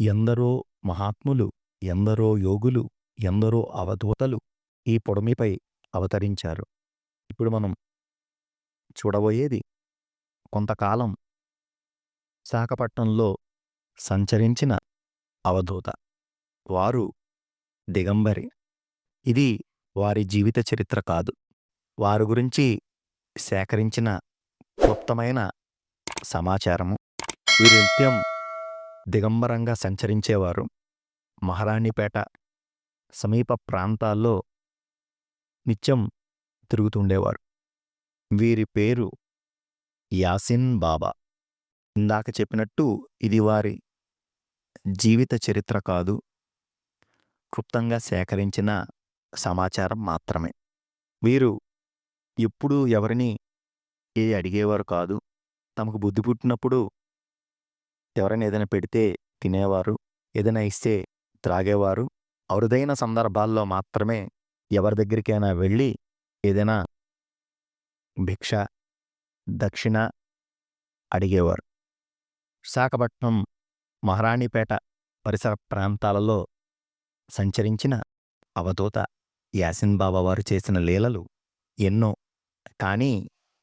ఎందరో మహాత్ములు ఎందరో యోగులు ఎందరో అవధూతలు ఈ పొడమిపై అవతరించారు. ఇప్పుడు మనం చూడబోయేది కొంతకాలం విశాఖపట్నంలో సంచరించిన అవధూత. వారు దిగంబరి. ఇది వారి జీవిత చరిత్ర కాదు. వారి గురించి సేకరించిన క్లుప్తమైన సమాచారము. వీరి నిత్యం దిగంబరంగా సంచరించేవారు. మహారాణిపేట సమీప ప్రాంతాల్లో నిత్యం తిరుగుతుండేవారు. వీరి పేరు యాసిన్ బాబా. ఇందాక చెప్పినట్టు ఇది వారి జీవిత చరిత్ర కాదు. క్లుప్తంగా సేకరించిన సమాచారం మాత్రమే. వీరు ఎప్పుడూ ఎవరిని ఏ అడిగేవారు కాదు. తమకు బుద్ధి పుట్టినప్పుడు ఎవరైనా ఏదైనా పెడితే తినేవారు ఏదైనా ఇస్తే త్రాగేవారు. అరుదైన సందర్భాల్లో మాత్రమే ఎవరి దగ్గరికైనా వెళ్ళి ఏదైనా భిక్ష దక్షిణ అడిగేవారు. విశాఖపట్నం మహారాణిపేట పరిసర ప్రాంతాలలో సంచరించిన అవధూత యాసిన్ బాబా వారు చేసిన లీలలు ఎన్నో. కానీ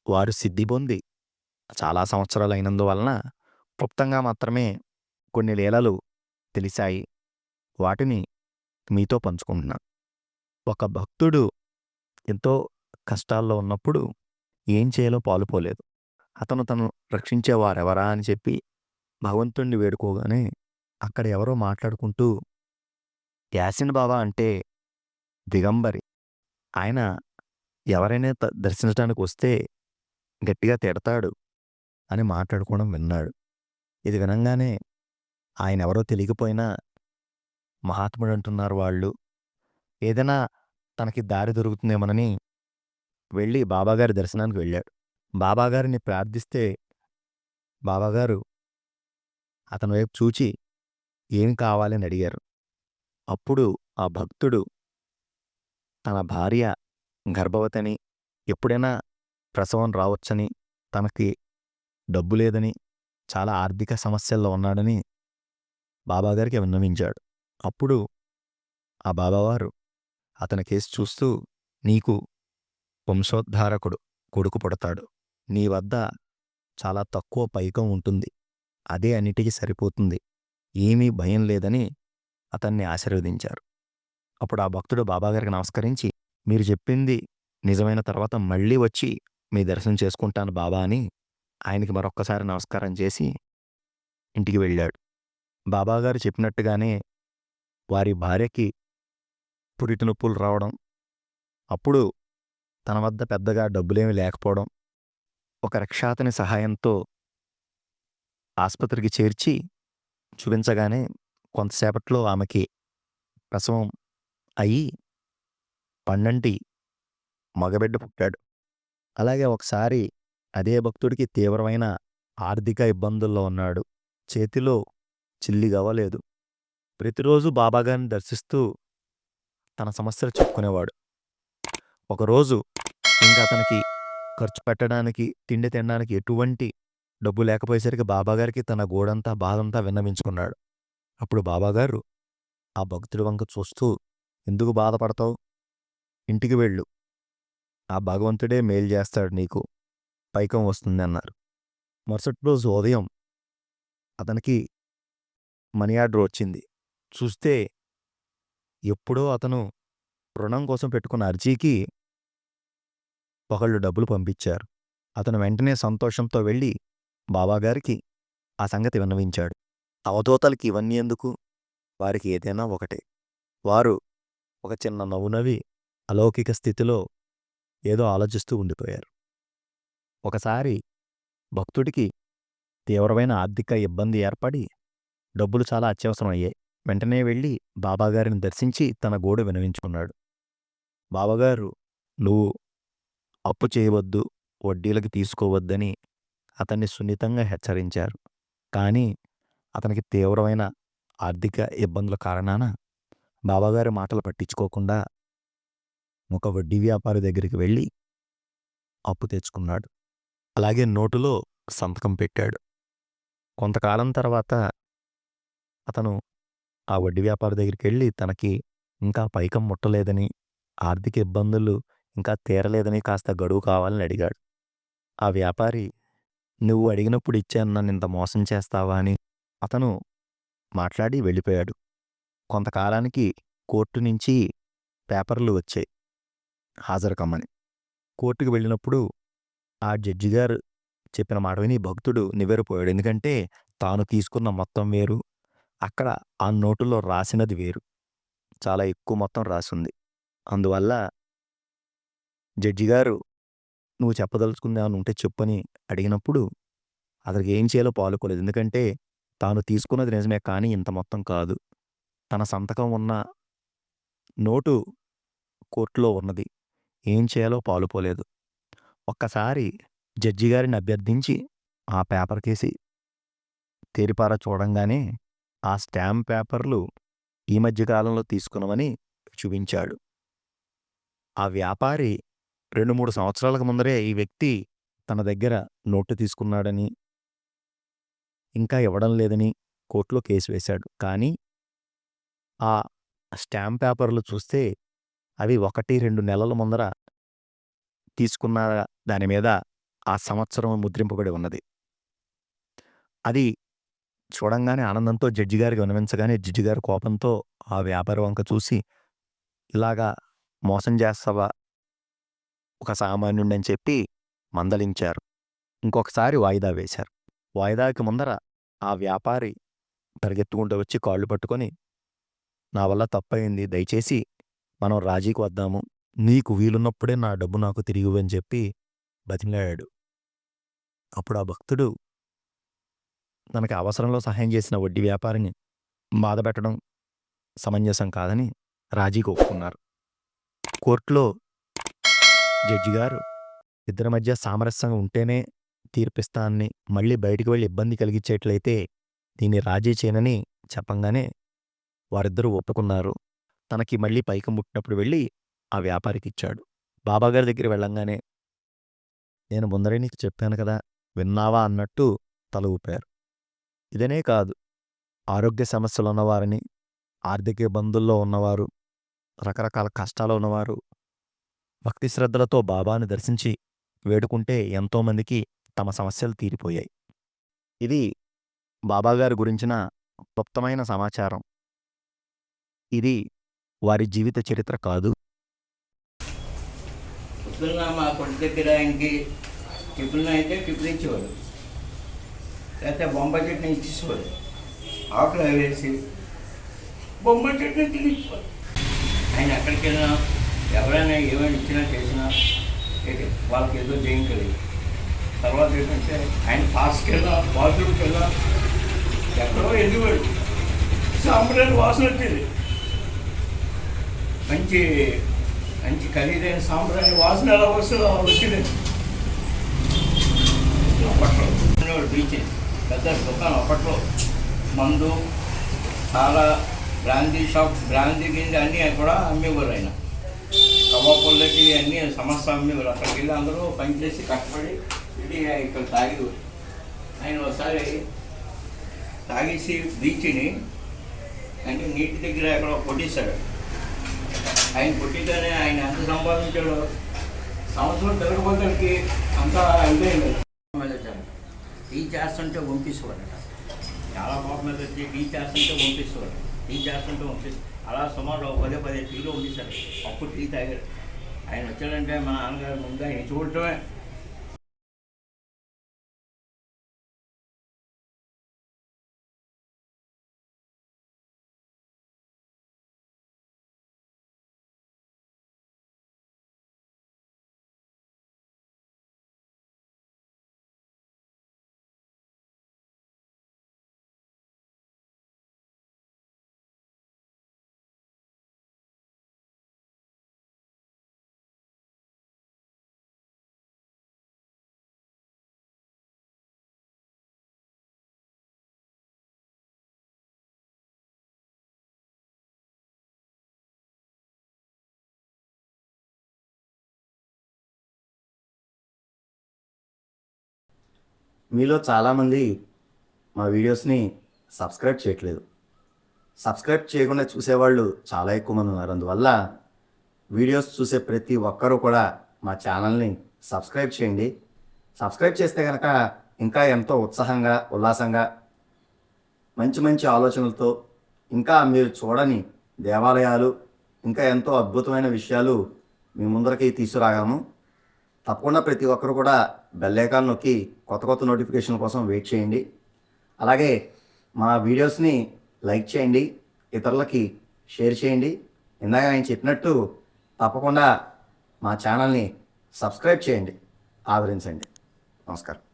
వారు సిద్ధి పొంది చాలా సంవత్సరాలు అయినందువలన క్లుప్తంగా మాత్రమే కొన్ని లీలలు తెలిసాయి వాటిని మీతో పంచుకుంటున్నా. ఒక భక్తుడు ఎంతో కష్టాల్లో ఉన్నప్పుడు ఏం చేయాలో పాలుపోలేదు. అతను తను రక్షించేవారెవరా అని చెప్పి భగవంతుణ్ణి వేడుకోగానే అక్కడ ఎవరో మాట్లాడుకుంటూ యాసిన్ బాబా అంటే దిగంబరి. ఆయన ఎవరైనా దర్శించడానికి వస్తే గట్టిగా తిడతాడు అని మాట్లాడుకోవడం విన్నాడు. ఇది వినంగానే ఆయన ఎవరో తెలియకపోయినా మహాత్ముడు అంటున్నారు వాళ్ళు. ఏదైనా తనకి దారి దొరుకుతుందేమోనని వెళ్ళి బాబాగారి దర్శనానికి వెళ్ళాడు. బాబాగారిని ప్రార్థిస్తే బాబాగారు అతని వైపు చూచి ఏం కావాలని అడిగారు. అప్పుడు ఆ భక్తుడు తన భార్య గర్భవతిని ఎప్పుడైనా ప్రసవం రావచ్చని తనకి డబ్బు లేదని చాలా ఆర్థిక సమస్యల్లో ఉన్నాడని బాబాగారికి విన్నవించాడు. అప్పుడు ఆ బాబావారు అతని కేసు చూస్తూ నీకు వంశోద్ధారకుడు కొడుకు పుడతాడు. నీ వద్ద చాలా తక్కువ పైకం ఉంటుంది. అదే అన్నిటికీ సరిపోతుంది. ఏమీ భయం లేదని అతన్ని ఆశీర్వదించారు. అప్పుడు ఆ భక్తుడు బాబాగారికి నమస్కరించి మీరు చెప్పింది నిజమైన తర్వాత మళ్ళీ వచ్చి మీ దర్శనం చేసుకుంటాను బాబా అని ఆయనకి మరొక్కసారి నమస్కారం చేసి ఇంటికి వెళ్ళాడు. బాబాగారు చెప్పినట్టుగానే వారి భార్యకి పురిటి నొప్పులు రావడం అప్పుడు తన వద్ద పెద్దగా డబ్బులేమీ లేకపోవడం ఒక రక్షాతని సహాయంతో ఆసుపత్రికి చేర్చి చూపించగానే కొంతసేపట్లో ఆమెకి ప్రసవం అయి పండంటి మగబిడ్డ పుట్టాడు. అలాగే ఒకసారి అదే భక్తుడికి తీవ్రమైన ఆర్థిక ఇబ్బందుల్లో ఉన్నాడు. చేతిలో చిల్లిగవ్వలేదు ప్రతిరోజు బాబాగారిని దర్శిస్తూ తన సమస్యలు చెప్పుకునేవాడు. ఒకరోజు ఇంకా అతనికి ఖర్చు పెట్టడానికి తిండి తినడానికి ఎటువంటి డబ్బు లేకపోయేసరికి బాబాగారికి తన గోడంతా బాధంతా విన్నవించుకున్నాడు. అప్పుడు బాబాగారు ఆ భక్తుడి వంక చూస్తూ ఎందుకు బాధపడతావు? ఇంటికి వెళ్ళు. ఆ భగవంతుడే మేలు చేస్తాడు నీకు. పైకం వస్తుంది అన్నారు. మరుసటి రోజు ఉదయం అతనికి మనీ ఆర్డర్ వచ్చింది. చూస్తే ఎప్పుడో అతను రుణం కోసం పెట్టుకున్న అర్జీకి ఒకళ్ళు డబ్బులు పంపించారు. అతను వెంటనే సంతోషంతో వెళ్ళి బాబాగారికి ఆ సంగతి విన్నవించాడు. అవధూతలకి ఇవన్నీ ఎందుకు? వారికి ఏదైనా ఒకటే. వారు ఒక చిన్న నవ్వునవి అలౌకిక స్థితిలో ఏదో ఆలోచిస్తూ ఉండిపోయారు. ఒకసారి భక్తుడికి తీవ్రమైన ఆర్థిక ఇబ్బంది ఏర్పడి డబ్బులు చాలా అత్యవసరం అయ్యాయి. వెంటనే వెళ్ళి బాబాగారిని దర్శించి తన గోడు వినవించుకున్నాడు. బాబాగారు నువ్వు అప్పు చేయవద్దు వడ్డీలకి తీసుకోవద్దని అతన్ని సున్నితంగా హెచ్చరించారు. కానీ అతనికి తీవ్రమైన ఆర్థిక ఇబ్బందుల కారణాన బాబాగారి మాటలు పట్టించుకోకుండా ఒక వడ్డీ వ్యాపారి దగ్గరికి వెళ్ళి అప్పు తెచ్చుకున్నాడు. అలాగే నోటులో సంతకం పెట్టాడు కొంతకాలం తర్వాత అతను ఆ వడ్డీ వ్యాపారి దగ్గరికెళ్ళి తనకి ఇంకా పైకం ముట్టలేదని, ఆర్థిక ఇబ్బందులు ఇంకా తీరలేదని కాస్త గడువు కావాలని అడిగాడు. ఆ వ్యాపారి "నువ్వు అడిగినప్పుడు ఇచ్చాను నన్ను ఇంత మోసం చేస్తావా" అని అతను మాట్లాడి వెళ్ళిపోయాడు. కొంతకాలానికి కోర్టు నుంచి పేపర్లు వచ్చాయి హాజరు కమ్మని. కోర్టుకి వెళ్ళినప్పుడు ఆ జడ్జి గారు చెప్పిన మాట విని భక్తుడు నివ్వెరపోయాడు. ఎందుకంటే తాను తీసుకున్న మొత్తం వేరు, అక్కడ ఆ నోటులో రాసినది వేరు. చాలా ఎక్కువ మొత్తం రాసింది అందువల్ల జడ్జి గారు "నువ్వు చెప్పదలుచుకుంది ఏమన్నా ఉంటే చెప్పని" అడిగినప్పుడు అతనికి ఏం చేయాలో పాలుకోలేదు ఎందుకంటే తాను తీసుకున్నది నిజమే కానీ ఇంత మొత్తం కాదు. తన సంతకం ఉన్న నోటు కోర్టులో ఉన్నది. ఏం చేయాలో పాలుపోలేదు. ఒక్కసారి జడ్జి గారిని అభ్యర్థించి ఆ పేపర్ కేసి తేరిపారా చూడంగానే ఆ స్టాంప్ పేపర్లు ఈ మధ్యకాలంలో తీసుకున్నామని చూపించాడు. ఆ వ్యాపారి 2, 3 సంవత్సరాలకు ముందరే ఈ వ్యక్తి తన దగ్గర నోటు తీసుకున్నాడని ఇంకా ఇవ్వడం లేదని కోర్టులో కేసు వేశాడు. కానీ ఆ స్టాంప్ పేపర్లు చూస్తే అవి 1, 2 నెలల ముందర తీసుకున్న దాని మీద ఆ సంవత్సరం ముద్రింపబడి ఉన్నది. అది చూడంగానే ఆనందంతో జడ్జి గారికి వినవించగానే జడ్జి గారి కోపంతో ఆ వ్యాపార వంక చూసి "ఇలాగా మోసం చేస్తావా ఒక సామాన్యుడని చెప్పి మందలించారు. ఇంకొకసారి వాయిదా వేశారు. వాయిదాకి ముందర ఆ వ్యాపారి పరిగెత్తుకుంటూ వచ్చి కాళ్ళు పట్టుకొని "నా వల్ల తప్పయింది. దయచేసి మనం రాజీకి వద్దాము. నీకు వీలున్నప్పుడే నా డబ్బు నాకు తిరిగివని చెప్పి బతిమిలాడాడు. అప్పుడు ఆ భక్తుడు తనకి అవసరంలో సహాయం చేసిన వడ్డీ వ్యాపారిని బాధపెట్టడం సమంజసం కాదని రాజీకి ఒప్పుకున్నారు. కోర్టులో జడ్జి గారు ఇద్దరి మధ్య సామరస్యంగా ఉంటేనే తీర్పిస్తానని, మళ్ళీ బయటికి వెళ్ళి ఇబ్బంది కలిగించేట్లయితే దీన్ని రాజీ చేయనని చెప్పంగానే వారిద్దరూ ఒప్పుకున్నారు. తనకి మళ్ళీ పైకం ముట్టినప్పుడు వెళ్ళి ఆ వ్యాపారికి ఇచ్చాడు బాబాగారి దగ్గర వెళ్ళంగానే "నేను ముందరే నీకు చెప్పాను కదా! విన్నావా" అన్నట్టు తల ఊపారు. ఇదనే కాదు ఆరోగ్య సమస్యలున్నవారిని, ఆర్థిక ఇబ్బందుల్లో ఉన్నవారు, రకరకాల కష్టాలు ఉన్నవారు భక్తి శ్రద్ధలతో బాబాని దర్శించి వేడుకుంటే ఎంతోమందికి తమ సమస్యలు తీరిపోయాయి. ఇది బాబాగారి గురించిన క్లుప్తమైన సమాచారం. ఇది వారి జీవిత చరిత్ర కాదు. పొద్దున్న మా కొడుకు దగ్గర ఆయనకి టిఫిన్ అయితే టిఫిన్ ఇచ్చేవాడు. లేకపోతే బొంబాయి చట్నీ ఇచ్చేసేవాడు. ఆకులు వేసి బొంబాయి చట్నీ తినేసేవాడు ఆయన ఎక్కడికి వెళ్ళినా ఎవరైనా ఏమైనా ఇచ్చినా చేసినా వాళ్ళకి ఏదో జయం తర్వాత ఏంటంటే ఆయన పాస్కి వెళ్ళా బాత్రూమ్కి వెళ్ళా ఎక్కడో వెళ్ళివాడు. సాంబ్రాన్ని వాసన వచ్చేది. మంచి మంచి ఖరీదైన సాంప్రదాయ వాసన ఎలా వస్తుందో వచ్చింది. అప్పట్లో బీచ్ పెద్ద దుకాణం అప్పట్లో. మందు చాలా బ్రాందీ షాప్ బ్రాందీ గింజ అన్నీ కూడా అమ్మేవారు ఆయన. కబాబులకి అన్నీ సమస్య అమ్మేవారు. అక్కడికి వెళ్ళి అందరూ పనిచేసి కష్టపడి ఇది ఇక్కడ తాగేవారు ఆయన ఒకసారి తాగేసి బీచ్ని అంటే నీటి దగ్గర ఎక్కడో కొట్టేశాడు ఆయన పుట్టితేనే ఆయన ఎంత సంపాదించాడో సంవత్సరం తిరగబోతానికి అంతా ఇదైంది టీ చేస్తుంటే పంపిస్తాడట చాలా కోపం మీద వచ్చి టీ చేస్తుంటే పంపిస్తాడు టీ చేస్తుంటే పంపిస్తాడు అలా సుమారు పదే పదే టీలో పంపిస్తాడు అప్పుడు టీ తాగాడు. ఆయన వచ్చాడంటే మా నాన్నగారు ముందు ఆయన చూడటమే మీలో చాలామంది మా వీడియోస్ని సబ్స్క్రైబ్ చేయట్లేదు. సబ్స్క్రైబ్ చేయకుండా చూసేవాళ్ళు చాలా ఎక్కువ మంది ఉన్నారు. అందువల్ల వీడియోస్ చూసే ప్రతి ఒక్కరూ కూడా మా ఛానల్ని సబ్స్క్రైబ్ చేయండి. సబ్స్క్రైబ్ చేస్తే కనుక ఇంకా ఎంతో ఉత్సాహంగా ఉల్లాసంగా మంచి మంచి ఆలోచనలతో ఇంకా మీరు చూడని దేవాలయాలు ఇంకా ఎంతో అద్భుతమైన విషయాలు మీ ముందరకి తీసుకురాగాము తప్పకుండా ప్రతి ఒక్కరు కూడా బెల్లైకాన్ నొక్కి కొత్త కొత్త నోటిఫికేషన్ కోసం వెయిట్ చేయండి. అలాగే మా వీడియోస్ని లైక్ చేయండి ఇతరులకి షేర్ చేయండి. ఇందాక నేను చెప్పినట్టు తప్పకుండా మా ఛానల్ని సబ్స్క్రైబ్ చేయండి. ఆదరించండి. నమస్కారం.